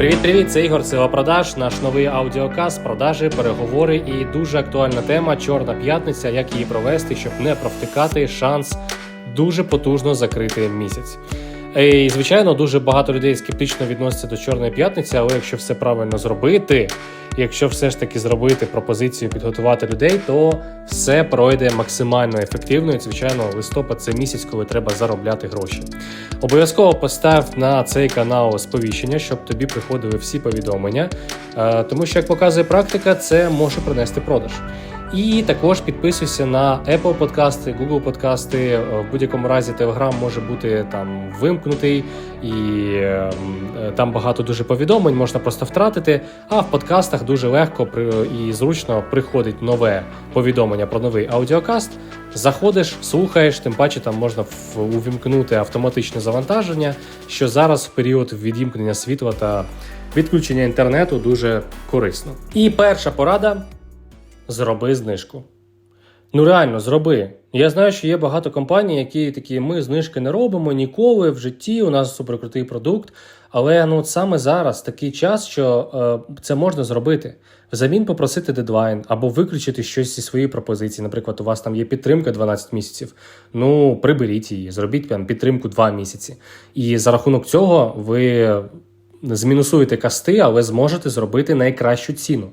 Привіт-привіт, це Ігор Силопродаж, наш новий аудіокаст, продажі, переговори і дуже актуальна тема Чорна п'ятниця, як її провести, щоб не провтикати шанс дуже потужно закрити місяць. І, звичайно, дуже багато людей скептично відносяться до Чорної п'ятниці, але якщо все правильно зробити, якщо все ж таки зробити пропозицію, підготувати людей, то все пройде максимально ефективно. І, звичайно, листопад це місяць, коли треба заробляти гроші. Обов'язково постав на цей канал сповіщення, щоб тобі приходили всі повідомлення, е, тому що, як показує практика, це може принести продаж. І також підписуйся на Apple подкасти, Google подкасти. Е, В будь-якому разі Telegram може бути там вимкнутий, і е, там багато дуже повідомлень, можна просто втратити. А в подкастах дуже легко і зручно приходить нове повідомлення про новий аудіокаст. Заходиш, слухаєш, тим паче там можна увімкнути автоматичне завантаження, що зараз в період відімкнення світла та відключення інтернету дуже корисно. І перша порада зроби знижку. Ну реально, зроби. Я знаю, що є багато компаній, які такі, ми знижки не робимо ніколи в житті. У нас суперкрутий продукт. Але ну саме зараз такий час, що е, це можна зробити. Взамін попросити дедлайн або виключити щось зі своєї пропозиції. Наприклад, у вас там є підтримка 12 місяців. Ну приберіть її, зробіть прям підтримку 2 місяці. І за рахунок цього ви змінусуєте касти, але зможете зробити найкращу ціну.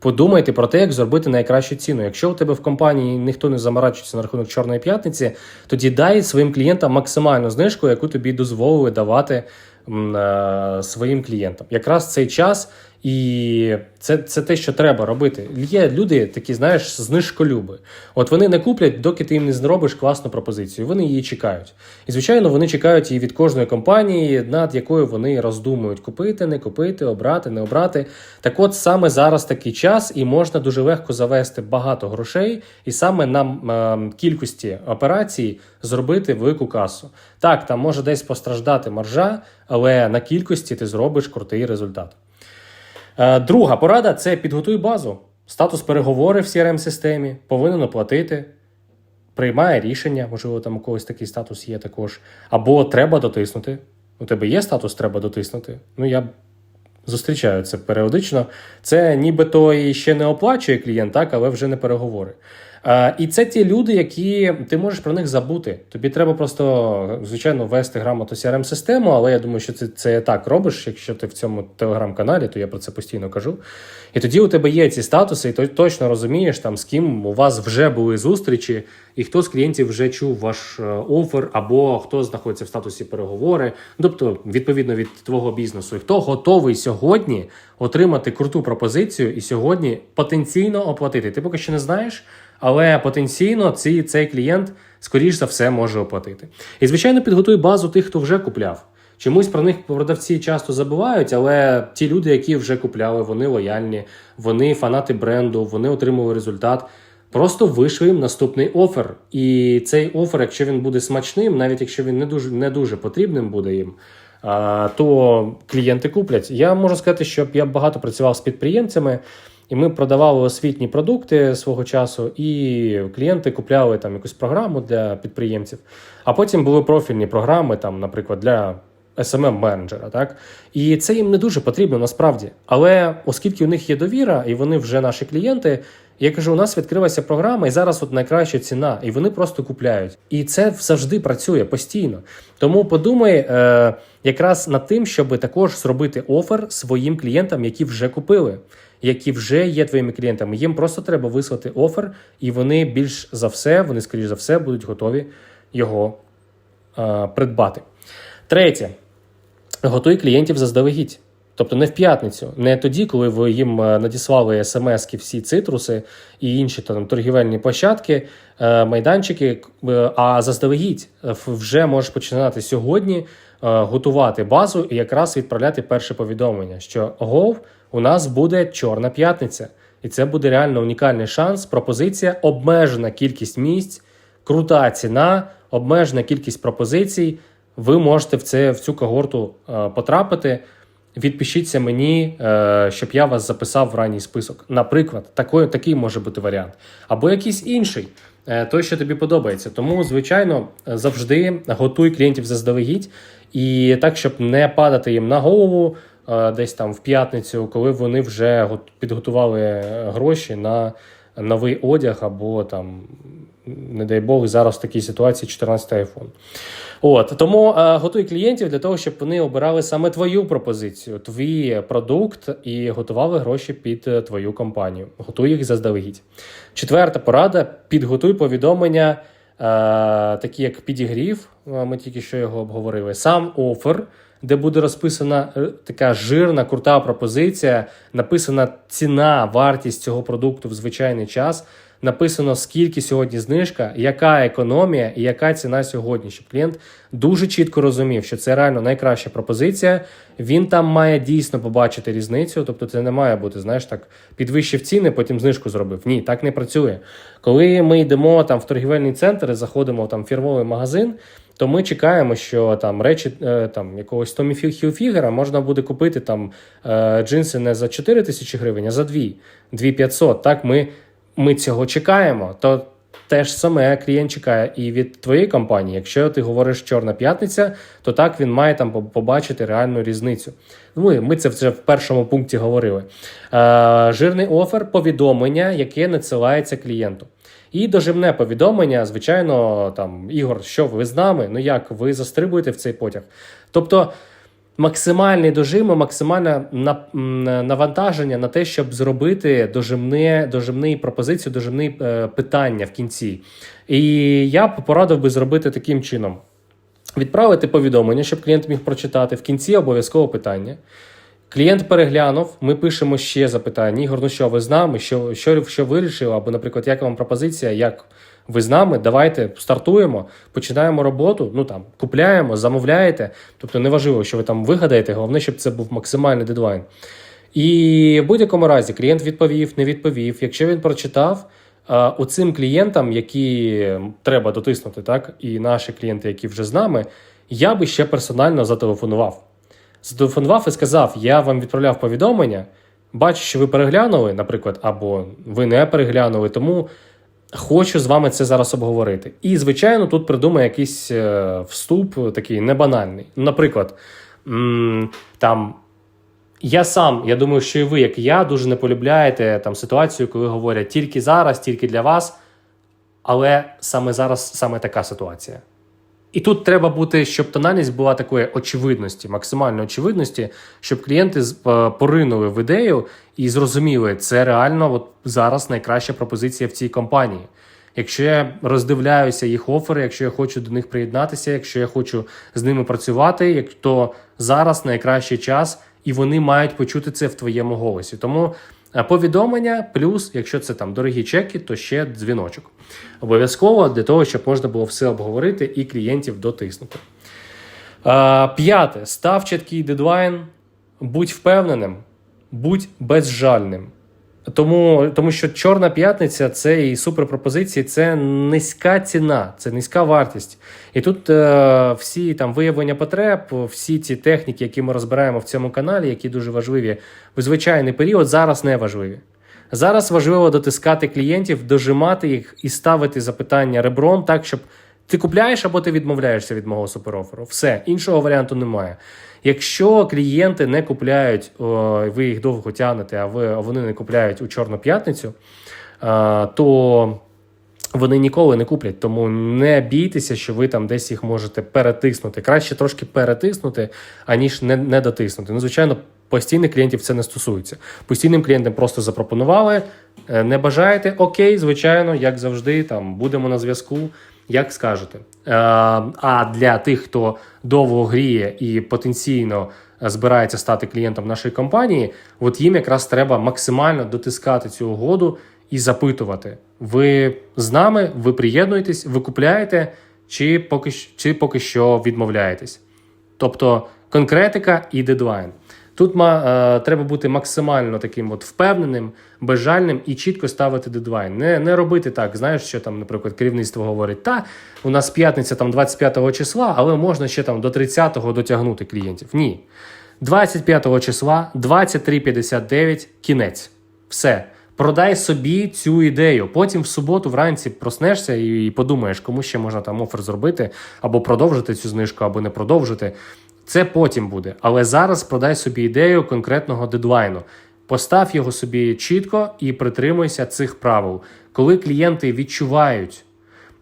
Подумайте про те, як зробити найкращу ціну. Якщо у тебе в компанії ніхто не заморачується на рахунок чорної п'ятниці, тоді дай своїм клієнтам максимальну знижку, яку тобі дозволили давати своїм клієнтам. Якраз цей час, і це, це те, що треба робити. Є люди, такі, знаєш, знижколюби. От вони не куплять, доки ти їм не зробиш класну пропозицію. Вони її чекають. І звичайно, вони чекають її від кожної компанії, над якою вони роздумують купити, не купити, обрати, не обрати. Так от саме зараз такий час, і можна дуже легко завести багато грошей, і саме на е, кількості операцій зробити велику касу. Так, там може десь постраждати маржа, але на кількості ти зробиш крутий результат. Е, Друга порада це підготуй базу. Статус переговори в crm системі повинен оплатити, приймає рішення, можливо, там у когось такий статус є також. Або треба дотиснути. У тебе є статус, треба дотиснути. Ну, я зустрічаю це періодично. Це нібито і ще не оплачує клієнт, так, але вже не переговори. Е, і це ті люди, які ти можеш про них забути. Тобі треба просто, звичайно, ввести грамоту crm систему але я думаю, що це, це так робиш. Якщо ти в цьому телеграм-каналі, то я про це постійно кажу. І тоді у тебе є ці статуси, і ти точно розумієш, там, з ким у вас вже були зустрічі, і хто з клієнтів вже чув ваш е, офер, або хто знаходиться в статусі переговори, тобто, відповідно від твого бізнесу, і хто готовий сьогодні отримати круту пропозицію і сьогодні потенційно оплатити. Ти поки що не знаєш, але потенційно цей, цей клієнт, скоріш за все, може оплатити. І, звичайно, підготуй базу тих, хто вже купляв. Чомусь про них продавці часто забувають, але ті люди, які вже купляли, вони лояльні, вони фанати бренду, вони отримали результат. Просто вийшли їм наступний офер. І цей офер, якщо він буде смачним, навіть якщо він не дуже не дуже потрібним буде їм, то клієнти куплять. Я можу сказати, що я багато працював з підприємцями, і ми продавали освітні продукти свого часу, і клієнти купляли там якусь програму для підприємців. А потім були профільні програми, там, наприклад, для smm менеджера так? І це їм не дуже потрібно насправді. Але оскільки у них є довіра, і вони вже наші клієнти, я кажу, у нас відкрилася програма, і зараз от найкраща ціна, і вони просто купляють. І це завжди працює постійно. Тому подумай е, якраз над тим, щоб також зробити офер своїм клієнтам, які вже купили, які вже є твоїми клієнтами. Їм просто треба вислати офер, і вони більш за все, вони скоріш за все, будуть готові його е, придбати. Третє. Готуй клієнтів заздалегідь. Тобто не в п'ятницю, не тоді, коли ви їм е, надіслали смски всі цитруси і інші там торгівельні площадки, е, майданчики, е, а заздалегідь вже можеш починати сьогодні готувати базу і якраз відправляти перше повідомлення, що гов, у нас буде чорна п'ятниця, і це буде реально унікальний шанс. Пропозиція, обмежена кількість місць, крута ціна, обмежена кількість пропозицій. Ви можете в це в цю когорту потрапити. Відпишіться мені, е, щоб я вас записав в ранній список. Наприклад, такий, такий може бути варіант, або якийсь інший, е, той, що тобі подобається. Тому, звичайно, завжди готуй клієнтів заздалегідь і так, щоб не падати їм на голову. е, десь там в п'ятницю, коли вони вже підготували гроші на новий одяг, або там, не дай Бог, зараз в такій ситуації 14 iPhone. От тому е, готуй клієнтів для того, щоб вони обирали саме твою пропозицію, твій продукт і готували гроші під е, твою компанію. Готуй їх заздалегідь. Четверта порада: підготуй повідомлення, е, такі як підігрів. е, Ми тільки що його обговорили. Сам офер, де буде розписана е, така жирна, крута пропозиція, написана ціна, вартість цього продукту в звичайний час. Написано, скільки сьогодні знижка, яка економія і яка ціна сьогодні, щоб клієнт дуже чітко розумів, що це реально найкраща пропозиція. Він там має дійсно побачити різницю. Тобто, це не має бути, знаєш, так підвищив ціни, потім знижку зробив. Ні, так не працює. Коли ми йдемо там в торгівельний центр і заходимо в там фірмовий магазин, то ми чекаємо, що там речі е, там якогось Томі Хілфігера можна буде купити там е, джинси не за 4 тисячі гривень, а за 2, 2500. Так ми, ми цього чекаємо. То те ж саме клієнт чекає і від твоєї компанії. Якщо ти говориш Чорна п'ятниця, то так він має там побачити реальну різницю. Ну, ми це вже в першому пункті говорили. Е, жирний офер повідомлення, яке надсилається клієнту. І доживне повідомлення, звичайно, там Ігор, що ви з нами? Ну як ви застрибуєте в цей потяг? Тобто максимальний дожим, максимальне навантаження на те, щоб зробити дожимне, дожимний пропозицію, дожимний е, питання в кінці. І я б порадив би зробити таким чином: відправити повідомлення, щоб клієнт міг прочитати в кінці обов'язково питання. Клієнт переглянув, ми пишемо ще запитання. Ігор, ну що ви з нами? Що, що, що вирішили? Або, наприклад, яка вам пропозиція? Як ви з нами? Давайте стартуємо, починаємо роботу. Ну там купляємо, замовляєте. Тобто неважливо, що ви там вигадаєте, головне, щоб це був максимальний дедлайн. І в будь-якому разі клієнт відповів, не відповів. Якщо він прочитав, е, оцим клієнтам, які треба дотиснути, так, і наші клієнти, які вже з нами, я би ще персонально зателефонував. Зателефонував і сказав: Я вам відправляв повідомлення, бачу, що ви переглянули, наприклад, або ви не переглянули, тому хочу з вами це зараз обговорити. І, звичайно, тут придумає якийсь е, вступ такий небанальний. Наприклад, там. Я сам, я думаю, що і ви, як і я, дуже не полюбляєте там ситуацію, коли говорять тільки зараз, тільки для вас, але саме зараз саме така ситуація. І тут треба бути, щоб тональність була такої очевидності, максимальної очевидності, щоб клієнти е, поринули в ідею і зрозуміли, це реально от зараз найкраща пропозиція в цій компанії. Якщо я роздивляюся їх офери, якщо я хочу до них приєднатися, якщо я хочу з ними працювати, то зараз найкращий час, і вони мають почути це в твоєму голосі. Тому повідомлення, плюс, якщо це там дорогі чеки, то ще дзвіночок. Обов'язково для того, щоб можна було все обговорити і клієнтів дотиснути. П'яте. Став чіткий дедлайн, будь впевненим, будь безжальним. Тому, тому що Чорна п'ятниця це і суперпропозиції, це низька ціна, це низька вартість. І тут е, всі там виявлення потреб, всі ці техніки, які ми розбираємо в цьому каналі, які дуже важливі в звичайний період, зараз не важливі. Зараз важливо дотискати клієнтів, дожимати їх і ставити запитання ребром так, щоб ти купляєш або ти відмовляєшся від мого супероферу. Все, іншого варіанту немає. Якщо клієнти не купляють, о, ви їх довго тягнете, а ви, вони не купляють у Чорну п'ятницю, то вони ніколи не куплять. Тому не бійтеся, що ви там десь їх можете перетиснути. Краще трошки перетиснути, аніж не, не дотиснути. Ну, звичайно, постійних клієнтів це не стосується. Постійним клієнтам просто запропонували. е, Не бажаєте? Окей, звичайно, як завжди, там будемо на зв'язку. Як скажете. Е, А для тих, хто довго гріє і потенційно збирається стати клієнтом нашої компанії, от їм якраз треба максимально дотискати цю угоду і запитувати: ви з нами, ви приєднуєтесь, ви купляєте, чи поки, чи поки що відмовляєтесь. Тобто конкретика і дедлайн. Тут ма, е, треба бути максимально таким от впевненим, безжальним і чітко ставити дедлайн. Не, не робити так, знаєш, що там, наприклад, керівництво говорить, та у нас п'ятниця там 25 числа, але можна ще там до 30-го дотягнути клієнтів. Ні. 25 числа, 23.59, кінець. Все. Продай собі цю ідею. Потім в суботу вранці проснешся і подумаєш, кому ще можна там офер зробити, або продовжити цю знижку, або не продовжити. Це потім буде. Але зараз продай собі ідею конкретного дедлайну. Постав його собі чітко і притримуйся цих правил. Коли клієнти відчувають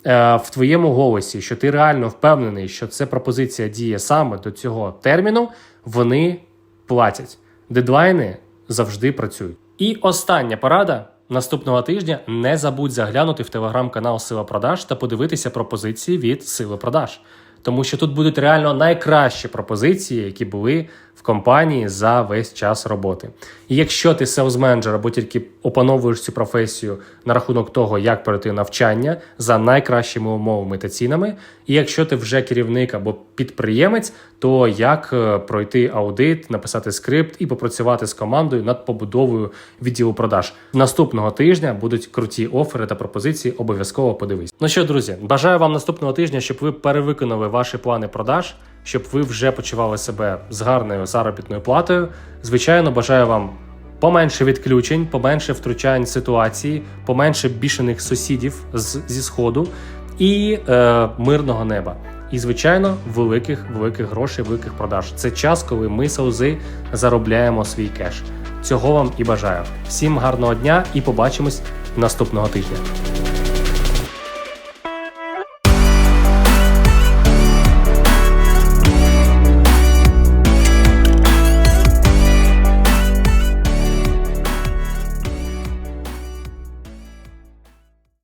е, в твоєму голосі, що ти реально впевнений, що ця пропозиція діє саме до цього терміну, вони платять. Дедлайни завжди працюють. І остання порада. Наступного тижня не забудь заглянути в телеграм-канал Сила Продаж та подивитися пропозиції від Сили Продаж. Тому що тут будуть реально найкращі пропозиції, які були компанії за весь час роботи. І якщо ти селс-менеджер або тільки опановуєш цю професію на рахунок того, як пройти навчання за найкращими умовами та цінами, і якщо ти вже керівник або підприємець, то як е, пройти аудит, написати скрипт і попрацювати з командою над побудовою відділу продаж. Наступного тижня будуть круті офери та пропозиції. Обов'язково подивись. Ну що, друзі, бажаю вам наступного тижня, щоб ви перевиконали ваші плани продаж, щоб ви вже почували себе з гарною заробітною платою. Звичайно, бажаю вам. Поменше відключень, поменше втручань ситуації, поменше бішених сусідів з, зі сходу і е, мирного неба. І, звичайно, великих великих грошей, великих продаж. Це час, коли ми саузи заробляємо свій кеш. Цього вам і бажаю. Всім гарного дня і побачимось наступного тижня.